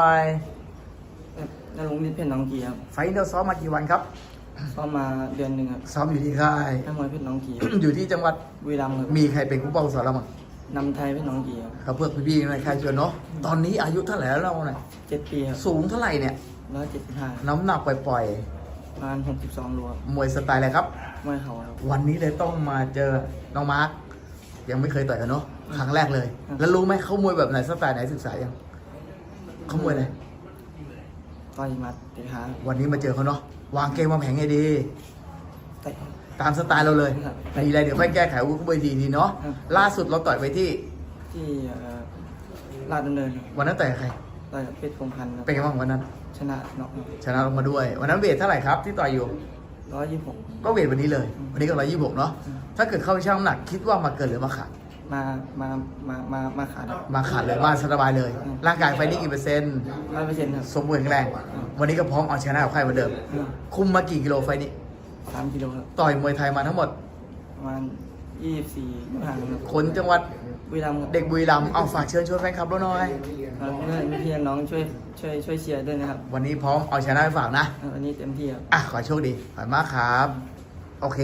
ไปนรงค์นิดเพชรหน้องกีครับไฟท์เราซ้อมมากี่วันครับซ้อมมาเดือนหนึ่งครับซ้อมอยู่ที่ค่ายนักมวยเพชรหน้องกีครับ อยู่ที่จังหวัดบุรีรัมย์ครับมีใครเป็นผู้ป้องสอนเราบ้างนำไทยเพชรหน้องกีครับเขาเพื่อพี่ๆในค่ายชวนเนาะตอนนี้อายุเท่าไหร่แล้วเราเนี่ยเจ็ดปีครับสูงเท่าไหร่เนี่ยร้อยเจ็ดสิบห้าน้ำหนักปล่อยประมาณหกสิบสองโลครับๆมวยสไตล์อะไรครับมวยเข่าครับวันนี้เลยต้องมาเจอน้องมาร์คยังไม่เคยต่อยกันเนาะครั้งแรกเลยครับแล้วรู้ไหมเขามวยแบบไหนสไตล์ไหนศึกษายัง เขามวยอะไรต่อยหมัดเตะขาวันนี้มาเจอเขาเนาะวางเกมวางแผนให้ดีเตะ ตามสไตล์เราเลยครับมีอะไรเดี๋ยวค่อยแก้ไขอาวุ้นเวทีทีเนาะครับ ล่าสุดเราต่อยไปที่ที่เอ่อลาดดำเนินครับวันนั้นต่อยกับใคร ต่อยกับเพชรคงพันธ์ครับเป็นไงบ้างวันนั้น ชนะน็อกชนะลงมาด้วย วันนั้นเวทเท่าไหร่ครับที่ต่อยอยู่ ร้อยยี่สิบหก ก็เวทวันนี้เลย วันนี้ก็ร้อยยี่สิบหกเนาะอืมถ้าเกิดเข้าไปช่างน้ำหนักคิดว่ามาเกินหรือมาขาด มามามามามาขาดมาขาดเลยมาสบายเลยอืมร่างกายไฟนี่กี่เปอร์เซ็นต์ร้อยเปอร์เซ็นต์ครับสมบูรณ์แข็งแรง วันนี้ก็พร้อมเอาชนะกับใครเหมือนเดิมอืมคุมมากี่กิโลไฟนี้สามกิโลครับ ต่อยมวยไทยมาทั้งหมดประมาณยี่สิบสี่ห่างครับคนจังหวัดบุรีรัมย์ครับเด็กบุรีรัมย์เอาฝากเชิญชวนแฟนคลับเราหน่อย ครับเพื่อนพี่น้องช่วยช่วยช่วยเชียร์ด้วยนะครับวันนี้พร้อมเอาชนะไปฝากนะ วันนี้เต็มที่ครับ อะขอโชคดีขอบคุณมากครับ โอเค